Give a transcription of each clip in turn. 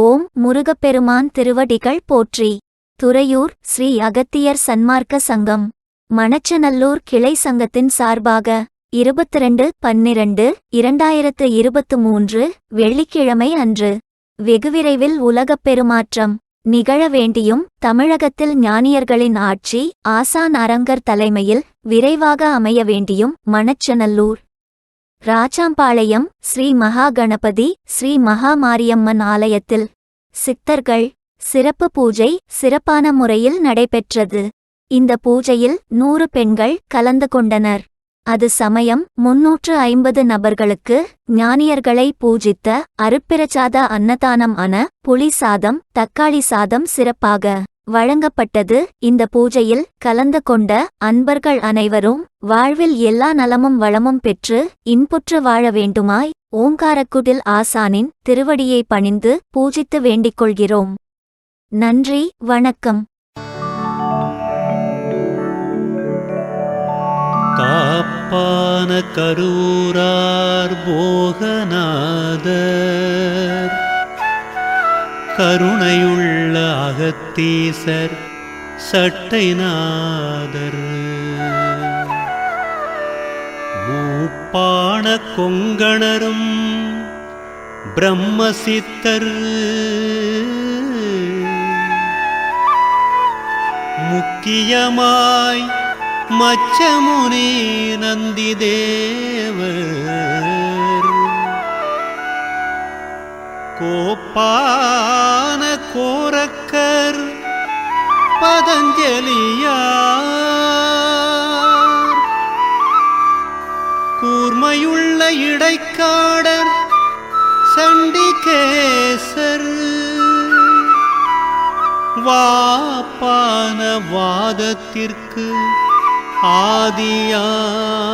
ஓம் முருகப்பெருமான் திருவடிகள் போற்றி. துறையூர் ஸ்ரீ அகத்தியர் சன்மார்க்க சங்கம். மணச்சநல்லூர் கிளை சங்கத்தின் சார்பாக இருபத்திரண்டு பன்னிரண்டு இரண்டாயிரத்து இருபத்து மூன்று வெள்ளிக்கிழமை அன்று வெகுவிரைவில் உலகப் பெருமாற்றம் நிகழ வேண்டியும் தமிழகத்தில் ஞானியர்களின் ஆட்சி ஆசான் அரங்கர் தலைமையில் விரைவாக அமைய வேண்டியும் மணச்சநல்லூர் ராஜாம்பாளையம் ஸ்ரீ மகா கணபதி ஸ்ரீ மகா மாரியம்மன் ஆலயத்தில் சித்தர்கள் சிறப்பு பூஜை சிறப்பான முறையில் நடைபெற்றது. இந்த பூஜையில் நூறு பெண்கள் கலந்து கொண்டனர். அது சமயம் முன்னூற்று ஐம்பது நபர்களுக்கு ஞானியர்களை பூஜித்த அருப்பிரசாத அன்னதானம் அன புளி சாதம் தக்காளி சாதம் சிறப்பாக வழங்கப்பட்டது. இந்த பூஜையில் கலந்து கொண்ட அன்பர்கள் அனைவரும் வாழ்வில் எல்லா நலமும் வளமும் பெற்று இன்புற்று வாழ வேண்டுமாய் ஓங்காரக்குடில் ஆசானின் திருவடியை பணிந்து பூஜித்து வேண்டிக் கொள்கிறோம் நன்றி வணக்கம். காப்பான கரூரார் போகநாதர். கருணையுள்ள அகத்தீசர் சட்டைநாதர். மூப்பான கொங்கணரும் பிரம்மசித்தர். முக்கியமாய் மச்சமுனி நந்திதேவர். கோப்பான கோரக்கர் பதஞ்சலியார். கூர்மையுள்ள இடைக்காடர் சண்டிகேசர். வாப்பான வாதத்திற்கு ஆதியார்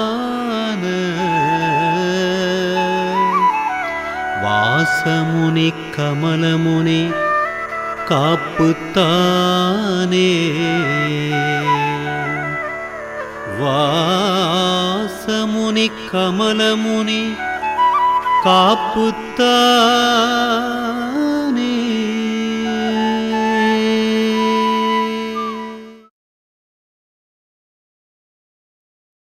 பாசமுனி கமலமுனி காப்புத்தானே. வாசமுனி கமலமுனி காப்புத்தான்